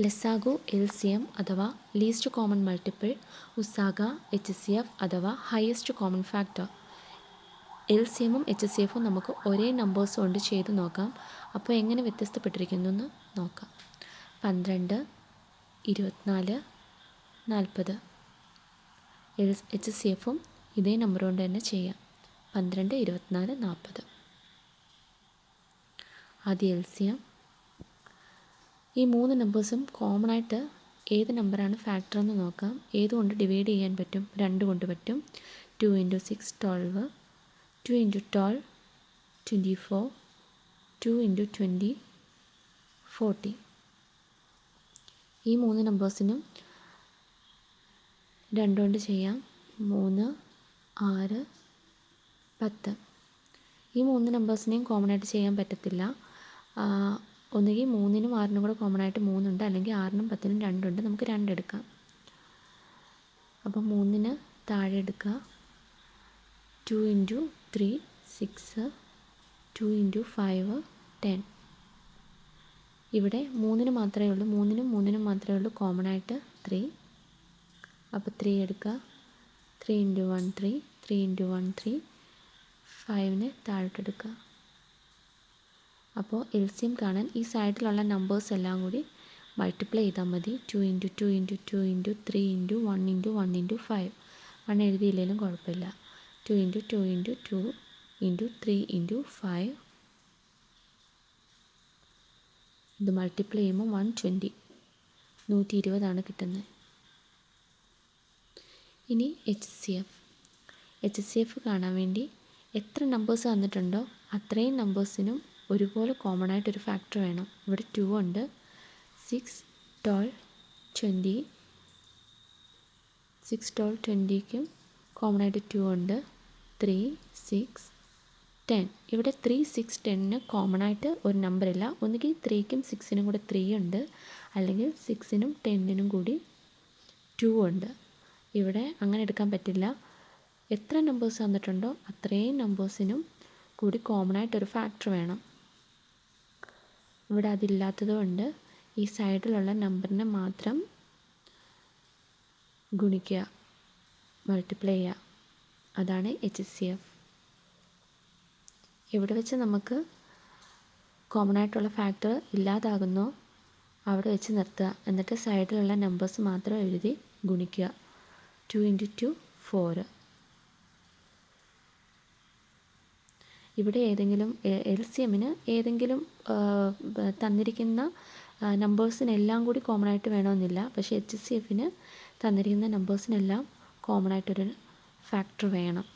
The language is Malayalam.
ലെസാഗു എൽ സി എം അഥവാ ലീസ്റ്റ് കോമൺ മൾട്ടിപ്പിൾ ഉസാഗ എച്ച് സി എഫ് അഥവാ highest common factor. L C എമ്മും എച്ച് സി എഫും നമുക്ക് ഒരേ നമ്പേഴ്സ് കൊണ്ട് ചെയ്ത് നോക്കാം. അപ്പോൾ എങ്ങനെ വ്യത്യസ്തപ്പെട്ടിരിക്കുന്നു എന്ന് നോക്കാം. പന്ത്രണ്ട് ഇരുപത്തിനാല് നാൽപ്പത്. എൽ എച്ച് സി എഫും ഇതേ നമ്പർ കൊണ്ട് തന്നെ ചെയ്യാം. പന്ത്രണ്ട് ഇരുപത്തിനാല് നാൽപ്പത്. ആദ്യം എൽ സി എം ഈ മൂന്ന് നമ്പേഴ്സും കോമൺ ആയിട്ട് ഏത് നമ്പറാണ് ഫാക്ടർ എന്ന് നോക്കാം. ഏതുകൊണ്ട് ഡിവൈഡ് ചെയ്യാൻ പറ്റും? രണ്ട് കൊണ്ട് പറ്റും. Two into six twelve two into twelve twenty four two into twenty forty ഈ മൂന്ന് നമ്പേഴ്സിനും രണ്ടുകൊണ്ട് ചെയ്യാം. മൂന്ന് ആറ് പത്ത്. ഈ മൂന്ന് നമ്പേഴ്സിനെയും കോമൺ ആയിട്ട് ചെയ്യാൻ പറ്റത്തില്ല. ഒന്നുകിൽ മൂന്നിനും ആറിനും കൂടെ കോമൺ ആയിട്ട് മൂന്നുണ്ട്. അല്ലെങ്കിൽ ആറിനും പത്തിനും രണ്ടുണ്ട്. നമുക്ക് രണ്ടെടുക്കാം അപ്പോൾ മൂന്നിന് താഴെ എടുക്കുക. Two into three six two into five ten ഇവിടെ മൂന്നിന് മാത്രമേ ഉള്ളൂ. മൂന്നിനും മൂന്നിനും മാത്രമേ ഉള്ളൂ. കോമൺ ആയിട്ട് ത്രീ അപ്പോൾ ത്രീ എടുക്കുക. Three into one three three into one three ഫൈവിന് താഴോട്ടെടുക്കുക. അപ്പോൾ എൽ സി എം കാണാൻ ഈ സൈഡിലുള്ള നമ്പേഴ്സ് എല്ലാം കൂടി മൾട്ടിപ്ലൈ ചെയ്താൽ മതി. Two into two into two into three into one into one into five one എഴുതിയില്ലെങ്കിലും കുഴപ്പമില്ല. Two into two into two into three into five ഇത് മൾട്ടിപ്ലൈ ചെയ്യുമ്പോൾ വൺ ട്വന്റി നൂറ്റി ഇരുപതാണ് കിട്ടുന്നത്. ഇനി H C F H C F കാണാൻ വേണ്ടി എത്ര നമ്പേഴ്സ് തന്നിട്ടുണ്ടോ അത്രയും നമ്പേഴ്സിനും ഒരുപോലെ കോമൺ ആയിട്ട് ഒരു ഫാക്ടർ വേണം. ഇവിടെ ടു ഉണ്ട്. Six twelve twenty six twelve ട്വന്റിക്കും common ആയിട്ട് ടു ഉണ്ട്. ത്രീ സിക്സ് ടെൻ ഇവിടെ ത്രീ സിക്സ് ടെന്നിന് കോമൺ ആയിട്ട് ഒരു നമ്പറില്ല ഒന്നുകിൽ ത്രീക്കും സിക്സിനും കൂടെ ത്രീ ഉണ്ട്. അല്ലെങ്കിൽ സിക്സിനും ടെന്നിനും കൂടി ടു ഉണ്ട്. ഇവിടെ അങ്ങനെ എടുക്കാൻ പറ്റില്ല. എത്ര നമ്പേഴ്സ് തന്നിട്ടുണ്ടോ അത്രയും നമ്പേഴ്സിനും കൂടി കോമൺ ആയിട്ടൊരു ഫാക്ടർ വേണം. ഇവിടെ അതില്ലാത്തത് കൊണ്ട് ഈ സൈഡിലുള്ള നമ്പറിനെ മാത്രം ഗുണിക്കുക മൾട്ടിപ്ലൈ ചെയ്യുക. അതാണ് എച്ച് സി എഫ് എവിടെ വെച്ച് നമുക്ക് കോമൺ ആയിട്ടുള്ള ഫാക്ടർ ഇല്ലാതാകുന്നോ. അവിടെ വെച്ച് നിർത്തുക. എന്നിട്ട് സൈഡിലുള്ള നമ്പേഴ്സ് മാത്രം എഴുതി ഗുണിക്കുക. ടു ഇന്റു ടു ഫോറ് ഇവിടെ ഏതെങ്കിലും എൽ സി എമ്മിന് ഏതെങ്കിലും തന്നിരിക്കുന്ന നമ്പേഴ്സിനെല്ലാം കൂടി കോമൺ ആയിട്ട് വേണമെന്നില്ല. പക്ഷേ എച്ച് സി എഫിന് തന്നിരിക്കുന്ന നമ്പേഴ്സിനെല്ലാം കോമൺ ആയിട്ടൊരു ഫാക്ടർ വേണം.